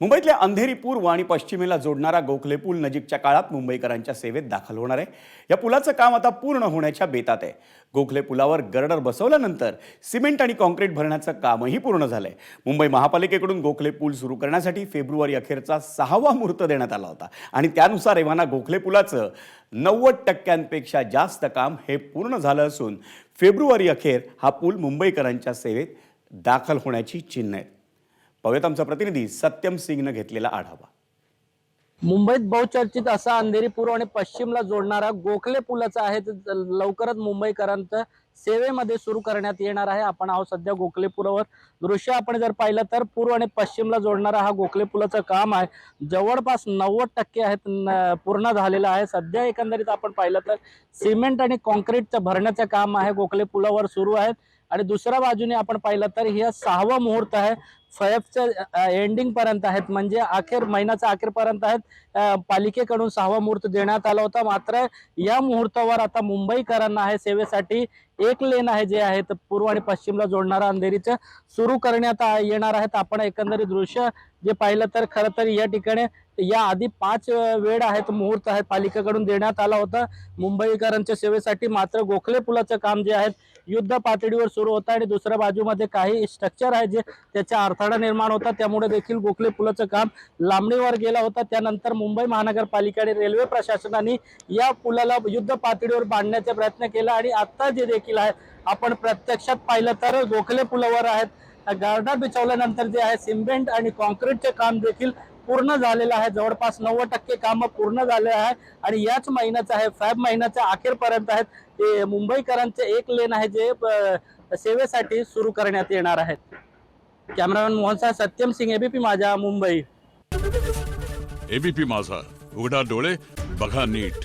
मुंबईतल्या अंधेरी पूर्व आणि पश्चिमेला जोडणारा गोखले पूल नजीकच्या काळात मुंबईकरांच्या सेवेत दाखल होणार आहे. या पुलाचं काम आता पूर्ण होण्याच्या बेतात आहे. गोखले पुलावर गर्डर बसवल्यानंतर सिमेंट आणि कॉन्क्रीट भरण्याचं कामही पूर्ण झालंय. मुंबई महापालिकेकडून गोखले पूल सुरू करण्यासाठी फेब्रुवारी अखेरचा सहावा मुहूर्त देण्यात आला होता. आणि त्यानुसार एव्हाना गोखले पुलाचं नव्वद टक्क्यांपेक्षा जास्त काम हे पूर्ण झालं असून फेब्रुवारी अखेर हा पूल मुंबईकरांच्या सेवेत दाखल होण्याची चिन्ह आहेत. पाहूयात आमचा प्रतिनिधी सत्यम सिंगनं घेतलेला आढावा. मुंबईत बहुचर्चित असा अंधेरी पूर्व आणि पश्चिमला जोडणारा गोखले पुलाचा आहे लवकरच मुंबईकरांचं सेवेमध्ये सुरू करण्यात येणार आहे. आपण आहोत सध्या गोखले पुलावर. दृश्य आपण जर पाहिलं तर पूर्व आणि पश्चिमला जोडणारा हा गोखले पुलाचं काम आहे. जवळपास नव्वद टक्के आहेत न- पूर्ण झालेलं आहे. सध्या एकंदरीत आपण पाहिलं तर सिमेंट आणि कॉन्क्रीटचं भरण्याचं काम आहे. गोखले पुलावर सुरू आहेत. आणि दुसऱ्या बाजूने आपण पाहिलं तर हे सहावा मुहूर्त आहे. फयफच्या एंडिंग पर्यंत आहेत. म्हणजे अखेर महिन्याच्या अखेरपर्यंत आहेत. पालिकेकडून सहावा मुहूर्त देण्यात आला होता. मात्र या मुहूर्तावर आता मुंबईकरांना आहे सेवेसाठी एक लेन आहे जे आहे तर पूर्व आणि पश्चिमला जोडणारा अंधेरीचं सुरू करण्यात येणार आहेत. आपण एकंदरीत दृश्य जे पाहिलं तर खरं तर या ठिकाणी या आधी पाच वेळ आहेत मुहूर्त आहेत पालिकेकडून देण्यात आला होता. मुंबईकरांच्या सेवेसाठी मात्र गोखले पुलाचं काम जे आहे युद्ध पातळीवर सुरू होतं आणि दुसऱ्या बाजूमध्ये काही स्ट्रक्चर आहे जे त्याचा अडथळा निर्माण होता. त्यामुळे देखील गोखले पुलाचं काम लांबणीवर गेला होता. त्यानंतर मुंबई महानगरपालिका आणि रेल्वे प्रशासनाने या पुलाला युद्ध पातळीवर बांधण्याचा प्रयत्न केला. आणि आत्ता जे देखील आहे आपण प्रत्यक्षात पाहिलं तर गोखले पुलावर आहेत. गार्डर बिछवल्यानंतर जे आहे सिमेंट आणि कॉन्क्रीटचे काम देखील पूर्ण झालेलं आहे. जवळपास नव्वद टक्के कामं पूर्ण झाले आहे. आणि याच महिन्याचं आहे फॅब महिन्याच्या अखेरपर्यंत आहेत. ते मुंबईकरांचे एक लेन आहे जे सेवेसाठी सुरू करण्यात येणार आहेत कॅमेरामॅन मोहनसा सत्यम सिंग एबीपी माझा मुंबई. एबीपी माझा. उघडा डोळे बघा नीट.